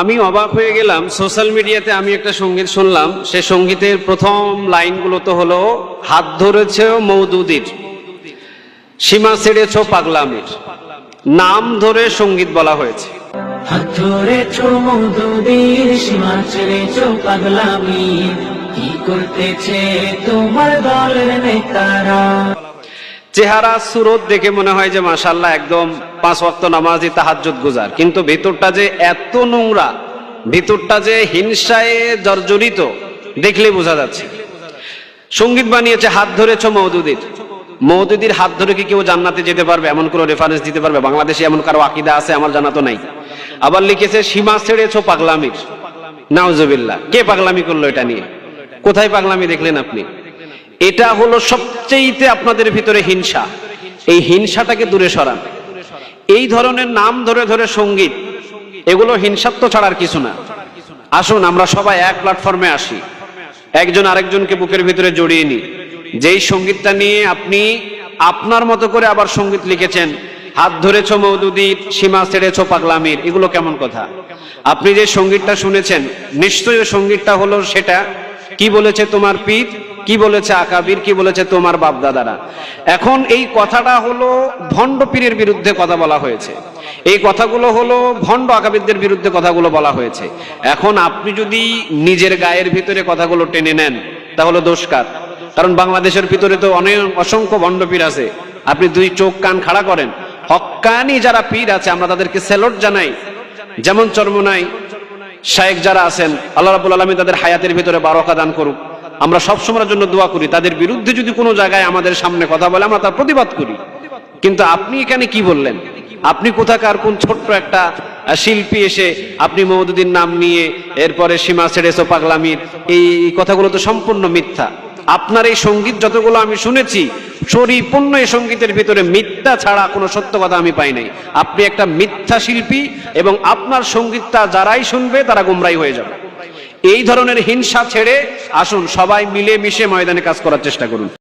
আমি অবাক হয়ে গেলাম সোশ্যাল মিডিয়াতে আমি একটা সংগীত শুনলাম, সে সঙ্গীতের প্রথম লাইনগুলো তো হলো, হাত ধরেছে মৌদুদির সীমা ছেড়েছ পাগলামির, নাম ধরে সংগীত বলা হয়েছে। হাত ধরেছ মধুবীর সীমা ছেড়েছ পাগলামি কি করতেছে তোমার দলের নেতারা? চেহারা, সুরত দেখে মনে হয় যে মাসাল্লাহ একদম পাঁচ ওয়াক্ত নামাজি তাহাজ্জুদ গুজার। কিন্তু ভেতরটা যে এত নোংরা, ভিতরটা যে হিংসায় জর্জরিত, দেখলে বোঝা যাচ্ছে। সংগীত বানিয়েছে, হাত ধরেছ মৌদুদির মৌদুদির হাত ধরে কি কেউ জান্নাতে যেতে পারবে? এমন কোনো রেফারেন্স দিতে পারবে? বাংলাদেশে এমন কারও আকিদা আছে? আমার জানা তো নাই। আবার লিখেছে, সীমা ছেড়েছ পাগলামির। নাউজুবিল্লাহ। কে পাগলামি করল এটা নিয়ে? কোথায় পাগলামি দেখলেন আপনি? এটা হলো সবচেয়েতে আপনাদের ভিতরে হিংসা। এই হিংসাটাকে দূরে সরান। এই ধরনের নাম ধরে ধরে সংগীত, এগুলো হিংসাত্ব ছাড়ার কিছু না। আসুন, আমরা সবাই এক প্ল্যাটফর্মে আসি। একজন আরেকজনকে বুকের ভিতরে জড়িয়ে নি যেই সঙ্গীতটা নিয়ে আপনি আপনার মতো করে আবার সংগীত লিখেছেন, হাত ধরেছ মৌদুদির সীমা ছেড়েছ পাগলামির, এগুলো কেমন কথা? আপনি যে সঙ্গীতটা শুনেছেন, নিশ্চয়ই সঙ্গীতটা হলো সেটা। কি বলেছে তোমার পীর? কি বলেছে আকাবির, কি বলেছে তোমার বাপ দাদারা এখন এই কথাটা হলো ভণ্ড পীরের বিরুদ্ধে কথা বলা হয়েছে। এই কথাগুলো হলো ভণ্ড আকাবিরদের বিরুদ্ধে কথাগুলো বলা হয়েছে। এখন আপনি যদি নিজের গায়ের ভিতরে কথাগুলো টেনে নেন, তাহলে দোষকার কারণ বাংলাদেশের ভিতরে তো অনেক অসংখ্য ভণ্ড পীর আছে। আপনি দুই চোখ কান খাড়া করেন। হক্কানি যারা পীর আছে, আমরা তাদেরকে স্যালট জানাই। যেমন চর্মনাই শায়েক যারা আছেন, আল্লাহ রাবুল আলমী তাদের হায়াতের ভিতরে বারকা দান করুক। আমরা সবসময়ের জন্য দোয়া করি। তাদের বিরুদ্ধে যদি কোনো জায়গায় আমাদের সামনে কথা বলে, আমরা তার প্রতিবাদ করি। কিন্তু আপনি এখানে কি বললেন? আপনি কোথাকার কোন ছোট্ট একটা শিল্পী এসে আপনি মৌদুদ্দিন নাম নিয়ে এরপরে সীমা ছেড়েছো পাগলামির এই এই কথাগুলো তো সম্পূর্ণ মিথ্যা। আপনার এই সংগীত যতগুলো আমি শুনেছি, পরিপূর্ণ এই সঙ্গীতের ভিতরে মিথ্যা ছাড়া কোনো সত্য কথা আমি পাই নাই। আপনি একটা মিথ্যা শিল্পী এবং আপনার সঙ্গীতটা যারাই শুনবে, তারা গুমরাই হয়ে যাবে। এই ধরনের হিংসা ছেড়ে আসুন সবাই মিলে মিশে ময়দানে কাজ করার চেষ্টা করুন।